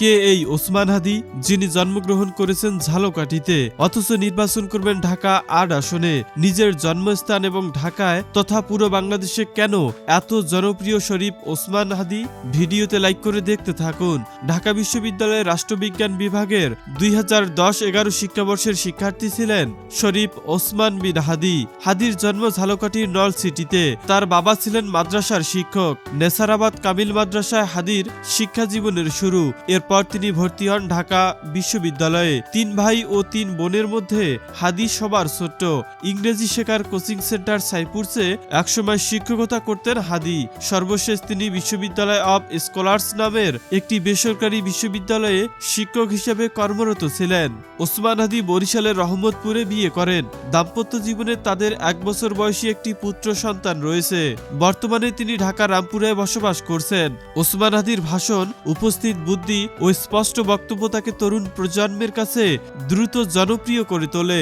কে এই ওসমান হাদি, যিনি জন্মগ্রহণ করেছেন ঝালকাঠিতে, অথচ নির্বাচন করবেন ঢাকা আট আসনে, নিজের জন্মস্থান এবং ঢাকায় তথা পুরো বাংলাদেশে কেন এত জনপ্রিয় শরীফ ওসমান হাদি? ভিডিওতে লাইক করে দেখতে থাকুন। ঢাকা বিশ্ববিদ্যালয়ের রাষ্ট্রবিজ্ঞান বিভাগের দুই হাজার দশ এগারো শিক্ষাবর্ষের শিক্ষার্থী ছিলেন শরীফ ওসমান বিন হাদি। হাদির জন্ম ঝালকাঠির নল সিটিতে। তার বাবা ছিলেন মাদ্রাসার শিক্ষক। নেসারাবাদ কামিল মাদ্রাসায় হাদির শিক্ষা জীবনের শুরু এরপর তিনি ভর্তি হন ঢাকা বিশ্ববিদ্যালয়ে। তিন ভাই ও তিন বোনের মধ্যে হাদি সবার ছোট্ট। ইংরেজি শেখার কোচিং সেন্টার সাইপুরসে একসময় শিক্ষকতা করতেন হাদি। সর্বশেষ তিনি বিশ্ববিদ্যালয় অব স্কলার্স নামের একটি বেসরকারি বিশ্ববিদ্যালয়ে শিক্ষক হিসেবে কর্মরত ছিলেন। ওসমান হাদি বরিশালের রহমতপুরে বিয়ে করেন। দাম্পত্য জীবনে তাদের এক বছর বয়সী একটি পুত্র সন্তান রয়েছে। বর্তমানে তিনি ঢাকা রামপুরে বসবাস করছেন। ওসমান হাদির ভাষণ, উপস্থিত বুদ্ধি ও স্পষ্ট বক্তব্য তাকে তরুণ প্রজন্মের কাছে দ্রুত জনপ্রিয় করে তোলে।